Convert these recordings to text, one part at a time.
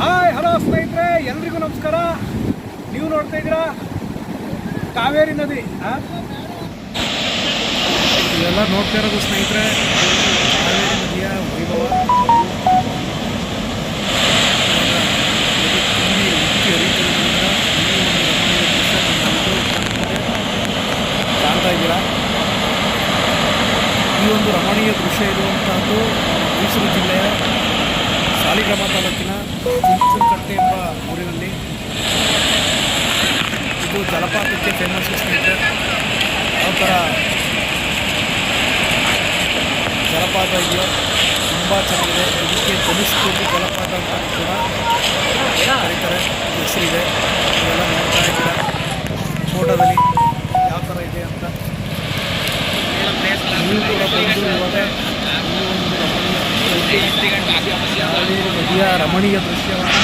Hi, hello ಸ್ನೇಹಿತರೆ, ಎಲ್ರಿಗೂ ನಮಸ್ಕಾರ. ನೀವು ನೋಡ್ತಾ ಇದ್ದೀರಾ? ಕಾವೇರಿ ನದಿ ಇದೆಲ್ಲ ನೋಡ್ತಾ ಇರೋದು ಸ್ನೇಹಿತರೆ, ಕಾವೇರಿ ನದಿಯ ವೈಭವ ಕಾಣ್ತಾ. ಈ ಒಂದು ರಮಣೀಯ ದೃಶ್ಯ ಇರುವಂತಹದ್ದು ಮೈಸೂರು ಜಿಲ್ಲೆಯ ಸಾಲಿಗ್ರಾಮ ತಾಲೂಕಿನ ಚುಂಚನಕಟ್ಟೆ ಎಂಬ ಊರಿನಲ್ಲಿ ಇದು ಜಲಪಾತಕ್ಕೆ ಫೇಮಸ್ ಸ್ನೇಹಿತರೆ. ಯಾವ ಥರ ಜಲಪಾತ ಇದೆಯೋ ತುಂಬ ಚೆನ್ನಾಗಿದೆ. ಇದಕ್ಕೆ ಧನುಷ್ಕೋಟಿ ಜಲಪಾತ ಅಂತ ಕೂಡ ಕರೀತಾರೆ. ಹೆಸರಿದೆ. ಇವೆಲ್ಲ ನೋಡ್ತಾ ಇದ್ದೀರಾ? ಫೋಟೋದಲ್ಲಿ ಯಾವ ಥರ ಇದೆ ಅಂತ ನೀವು ಕೂಡ ಇವಾಗ ಈ ಒಂದು ರಮಣೀಯ ಕಾವೇರಿ ನದಿಯ ರಮಣೀಯ ದೃಶ್ಯವನ್ನು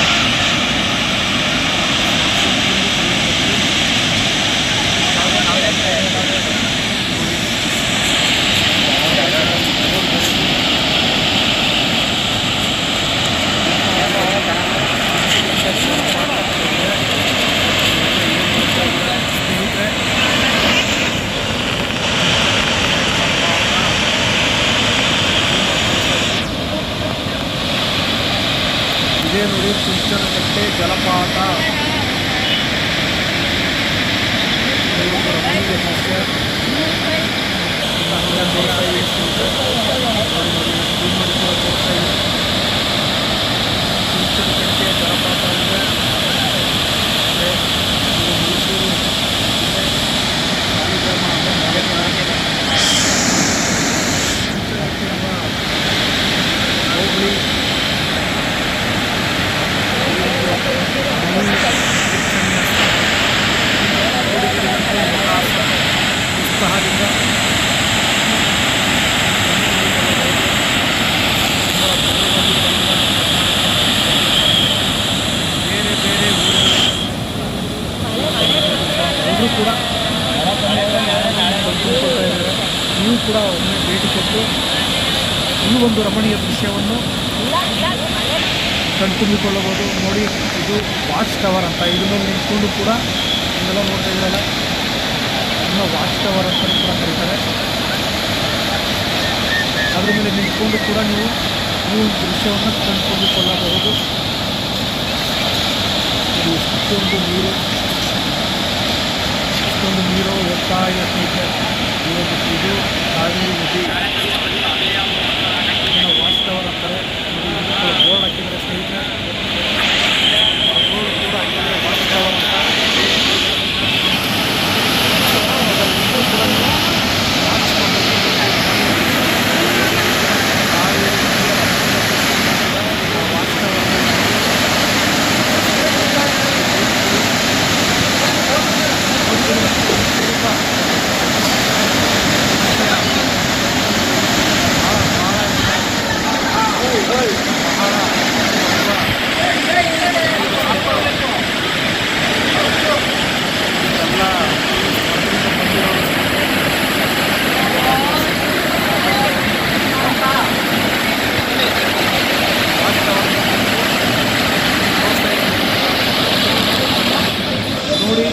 ನೋಡಿ ಚುಂಚನಕಟ್ಟೆ ಜಲಪಾತ ಇದು ಒಂದು ರಮಣೀಯ ದೃಶ್ಯ ನಮಗೆ ತೋರ್ತಾ ಇದೆ ಸ್ನೇಹಿತರೆ. ನೋಡಿ ನೋಡಿ, zoom ಮಾಡಿ ಕೂಡ ತೋರ್ತಾ ಇದೆ. ಚುಂಚನಕಟ್ಟೆ ಜಲಪಾತ ಅಂದರೆ ಮತ್ತೆ ಇದು ಮೈಸೂರು ಜಿಲ್ಲೆ ಸಾಲಿಗ್ರಾಮ ಅಂತ ಮಲೆನಾಡು. ಚುಂಚನಕಟ್ಟೆ ಎಂಬ ಹೋಬಳಿ ಉತ್ಸಾಹದಿಂದ ಬೇರೆ ಬೇರೆ ಊರುಗಳು ಕೂಡ ಬಂದುಕೊಳ್ತಾ ಇದ್ದಾರೆ ನೀವು ಕೂಡ ಒಮ್ಮೆ ಭೇಟಿ ಕೊಟ್ಟು ಈ ಒಂದು ರಮಣೀಯ ದೃಶ್ಯವನ್ನು ಕಣ್ತುಂಬಿಕೊಳ್ಳಬಹುದು. ನೋಡಿ, ಇದು ವಾಚ್ ಟವರ್ ಅಂತ. ಇದನ್ನು ನಿಂತ್ಕೊಂಡು ಕೂಡ ಇದೆಲ್ಲ ನೋಡ್ತಾ ಇದ್ದಾರೆ ಇನ್ನು ವಾಚ್ ಟವರ್ ಅಂತ ಕೂಡ ಕರೀತಾರೆ. ಅದ್ರ ಮೇಲೆ ನಿಂತ್ಕೊಂಡು ಕೂಡ ನೀವು ಈ ಒಂದು ದೃಶ್ಯವನ್ನು ಕಣ್ತುಂಬಿಕೊಳ್ಳಬಹುದು. ಇದು ಇಷ್ಟೊಂದು ನೀರು. ಇಷ್ಟೊಂದು ನೀರು ಹೋಗ್ತಾ ಒಂದು ಇದು ಕಾವೇರಿ ನದಿ ಇದನ್ನ ವಾಚ್ ಟವರ್ ಅಂತಾರೆ ನೋಡಿ ಬೋರ್ಡ್ ಹಾಕಿದ್ದಾರೆ ಸ್ನೇಹಿತರೆ ಬೋರ್ಡ್ ಕೂಡ ಹಾಕಿದ್ದಾರೆ ವಾಚ್ ಟವರ್ ಅಂತ ಅದನ್ನು ಕೂಡ ನೀವು ವಾಚ್ ಮಾಡಬೇಕು. ಕಾವೇರಿ ನದಿಯ ಆ ವಾಚ್ ಟವರ್ ನೋಡಿ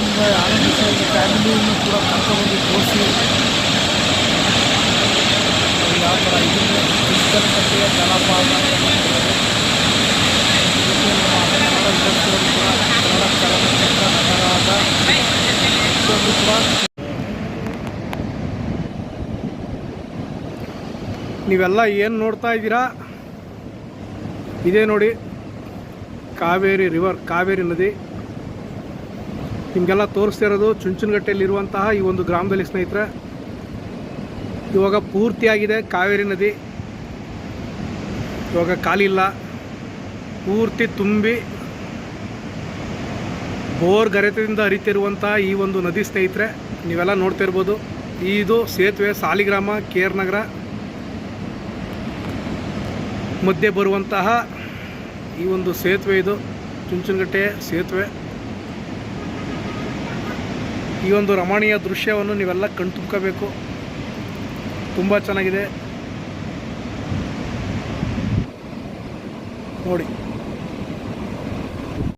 ಆನಂದ ಆನಂದಿಸಿ ಫ್ಯಾಮಿಲಿಯನ್ನು ಕೂಡ ಕರ್ಕೊಂಡು ತೋರಿಸಿ. ಯಾವ ಥರ ಇದನ್ನು ಚಲನಚಿತ್ರ ನಟರಾದ ಪ್ರತಿಯೊಂದು ನೀವೆಲ್ಲ ಏನು ನೋಡ್ತಾ ಇದ್ದೀರಾ? ಇದೇ ನೋಡಿ, ಕಾವೇರಿ ರಿವರ್ ಕಾವೇರಿ ನದಿ. ನಿಮಗೆಲ್ಲ ತೋರಿಸ್ತಿರೋದು ಚುಂಚನಗಟ್ಟೆಯಲ್ಲಿರುವಂತಹ ಈ ಒಂದು ಗ್ರಾಮದಲ್ಲಿ ಸ್ನೇಹಿತರೆ. ಇವಾಗ ಪೂರ್ತಿಯಾಗಿದೆ ಕಾವೇರಿ ನದಿ. ಇವಾಗ ಖಾಲಿ ಇಲ್ಲ. ಪೂರ್ತಿ ತುಂಬಿ ಬೋರ್ ಗರೆತದಿಂದ ಹರಿತಿರುವಂತಹ ಈ ಒಂದು ನದಿ ಸ್ನೇಹಿತರೆ, ನೀವೆಲ್ಲ ನೋಡ್ತಾ ಇರ್ಬೋದು. ಇದು ಸೇತುವೆ ಸಾಲಿಗ್ರಾಮ ಕೆ ಆರ್ ನಗರ. ಮಧ್ಯೆ ಬರುವಂತಹ ಈ ಒಂದು ಸೇತುವೆ ಇದು, ಚುಂಚನಗಟ್ಟೆ ಸೇತುವೆ. ಈ ಒಂದು ರಮಣೀಯ ದೃಶ್ಯವನ್ನು ನೀವೆಲ್ಲ ಕಣ್ತುಂಬ್ಕೋಬೇಕು. ತುಂಬ ಚೆನ್ನಾಗಿದೆ. ನೋಡಿ.